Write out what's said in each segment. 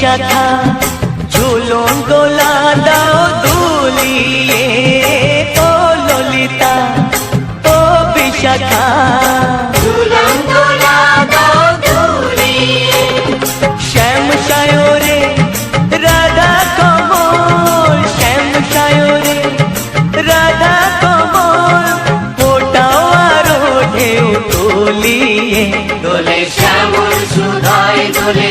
বিশাখা ঝুলন দোলা দাও দুলিয়ে ও ললিতা ও বিশাখা। শ্যাম সায়রে রাধা কমল শ্যাম সায়রে রাধা কমল ওটাও আরও ঢেউ তুলিয়ে। দোলে শ্যামল সুধায় দোলে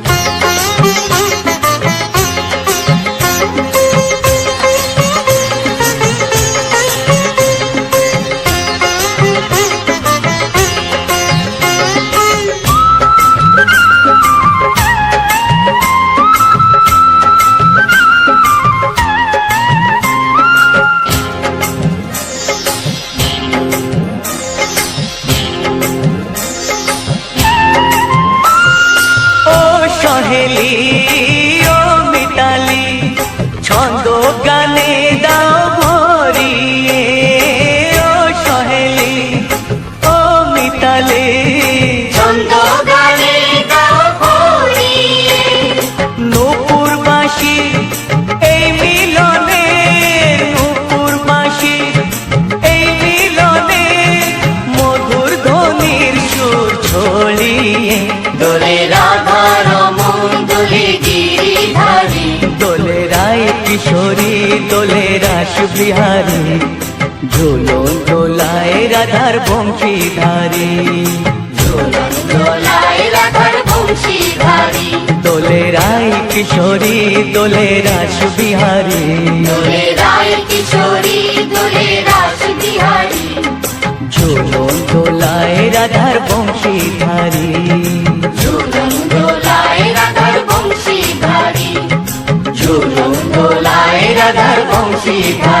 ঝুলন দোলায় রাধার বংশী ধারী দোলন দোলায় দোলে রায় কিশোরী, দোলে রাস বিহারী। দোলে ঝুলন রাধার বংশী ধারী ঝুলন দোলায় রাধার ঝুলন দোলায় রাধার বংশী ধারী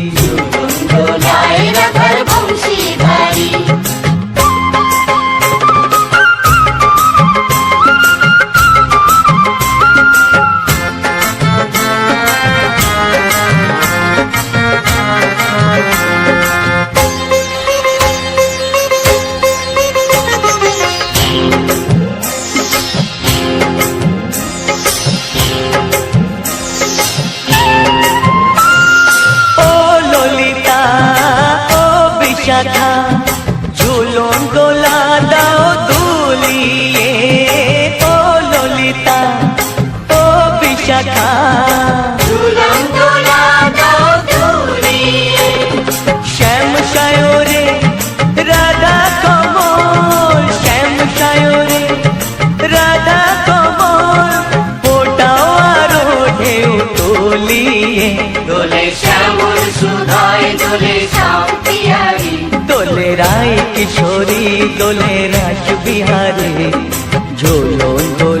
রাখা। শ্যাম সায়রে রাধা কমল শ্যাম সায়রে রাধা কমল ফোটাও আরও ঢেউ তোলিয়ে। দোলে শ্যামল সুধায় দোলে রায় কিশোরী দোলে রাস ঝোলন দোলে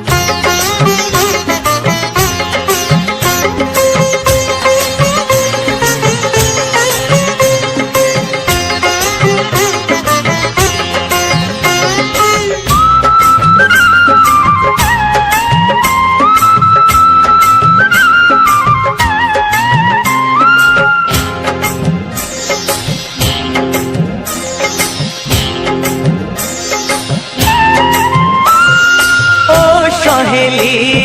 feliz.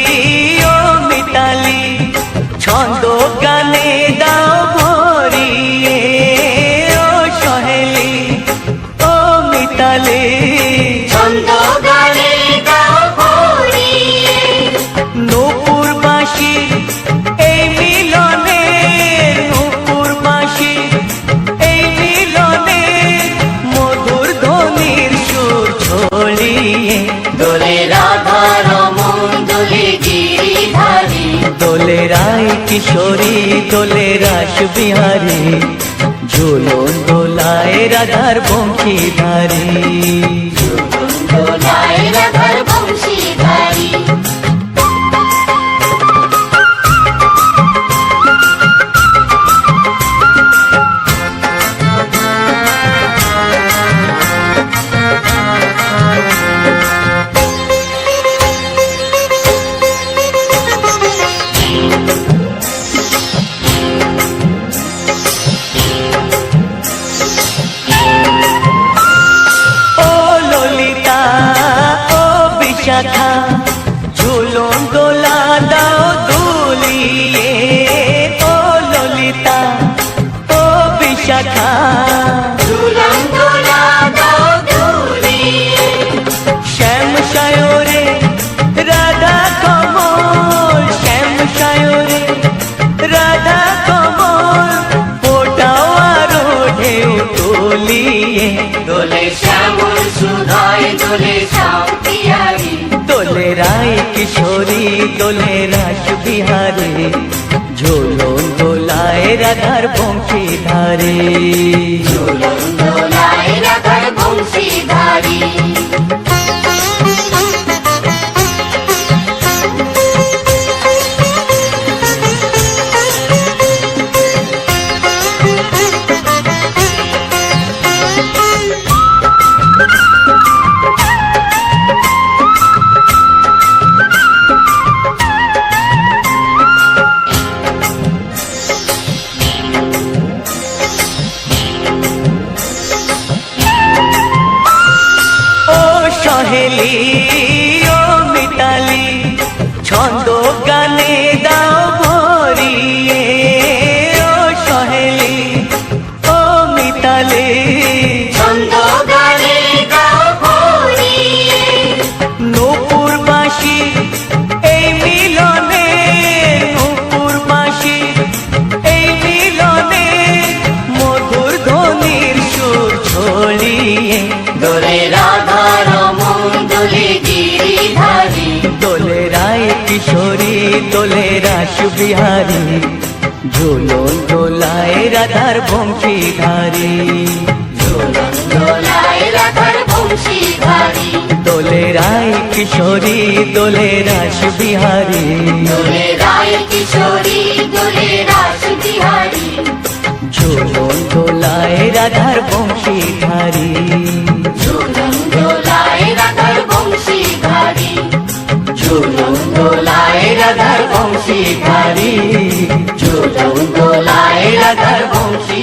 কিশোরী তোলে রাস বিহারী ঝুলন দোলায় রাধার বংশী ধারী। সায়রে রাধা কমল শ্যাম সায়রে রাধা কমল ফোটাও আরও ঢেউ তুলিয়ে দোলে শ্যামল সুধায় দোলে শান্তিয়ারি দোলে রায় কিশোরী দোলে রাস বিহারে। ঝোলন দোলায় রাধার বংশী ধারে ঝুলন দোলে রাধা গিরিধারী। দোলে রায় কিশোরী দোলে রাস বিহারী। ঝুলন দোলায় রাধার বংশী ধারী ঝুলন দোলায় রাধার বংশীধারী। দোলে রায় কিশোরী দোলে রাস বিহারী। দোলে রায় কিশোরী দোলে রাস বিহারী। ঝুলন দোলায় রাধার বংশী রাধার বংশী ধারী ঝুলন দোলায় রাধার বংশী